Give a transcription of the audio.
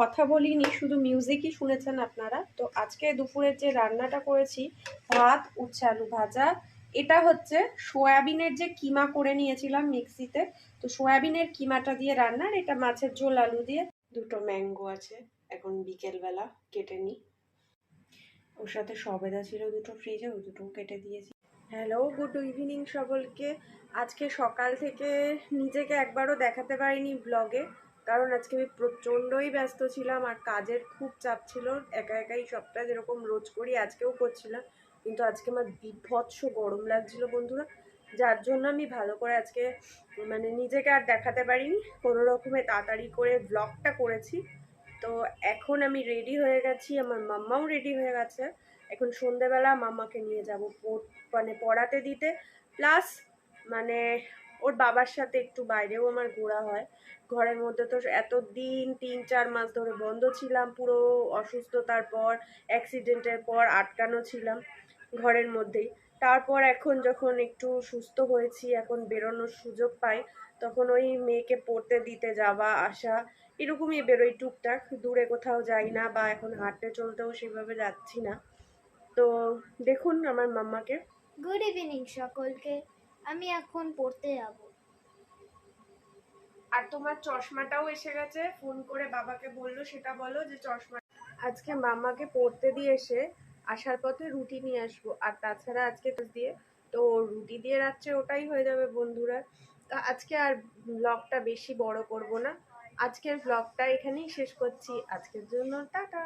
কথা বলিনি, শুধু মিউজিকই শুনেছেন আপনারা। তো আজকে দুপুরের যে রান্নাটা করেছি, ভাত উচ্ছে আলু ভাজা, এটা হচ্ছে সয়াবিনের যে কিমা করে নিয়েছিলাম মিক্সিতে। তো সয়াবিনের কিমাটা দিয়ে রান্নার এটা মাছের ঝোল আলু দিয়ে। দুটো ম্যাঙ্গো আছে, এখন বিকেলবেলা কেটে নিই ওর সাথে সবেদা ছিল দুটো ফ্রিজে ওই দুটো কেটে দিয়েছি। হ্যালো গুড ইভিনিং সকলকে। আজকে সকাল থেকে নিজেকে একবারও দেখাতে পারিনি ব্লগে কারণ আজকে আমি প্রচণ্ডই ব্যস্ত ছিলাম আর কাজের খুব চাপ ছিল। একা একাই সবটা যেরকম রোজ করি, আজকেও করছিলাম। কিন্তু আজকে আমার বিভৎস গরম লাগছিল বন্ধুরা। যার জন্য আমি ভালো করে আজকে মানে নিজেকে আর দেখাতে পারিনি। কোনো রকমে তাড়াতাড়ি করে ব্লগটা করেছি। তো এখন আমি রেডি হয়ে গেছি। আমার মাম্মাও রেডি হয়ে গেছে। এখন সন্ধেবেলা মাম্মাকে নিয়ে যাব মানে পড়াতে দিতে। প্লাস মানে ওর বাবার সাথে একটু বাইরেও আমার ঘোরা হয়। ঘরের মধ্যে তো এত দিন তিন, চার মাস ধরে বন্ধ ছিলাম, পুরো অসুস্থতার পর অ্যাক্সিডেন্টের পর আটকানো ছিলাম ঘরের মধ্যেই। তারপর এখন যখন একটু সুস্থ হয়েছি, এখন বেরোনোর সুযোগ পাই, তখন ওই মেয়েকে পড়তে দিতে যাওয়া, আসা, এরকমই বেরোই টুকটাক। দূরে কোথাও যাই না বা এখন হাঁটতে চলতেও সেভাবে যাচ্ছি না। তো দেখুন আমার মাম্মাকে। গুড ইভিনিং সকলকে। আমি এখন পড়তে যাব। আর তোমার চশমাটাও এসে গেছে, ফোন করে বাবাকে বলল, সেটা বলো যে চশমা আজকে মামাকে পড়তে দিয়ে এসে আসার পথে রুটি নিয়ে আসব, আর তাছাড়া আজকে দিয়ে, তো রুটি দিয়ে রাত্রে ওটাই হয়ে যাবে বন্ধুরা। তো আজকে আর ব্লগটা বেশি বড় করব না। আজকের ব্লগটা এখানেই শেষ করছি। আজকের জন্য টাটা।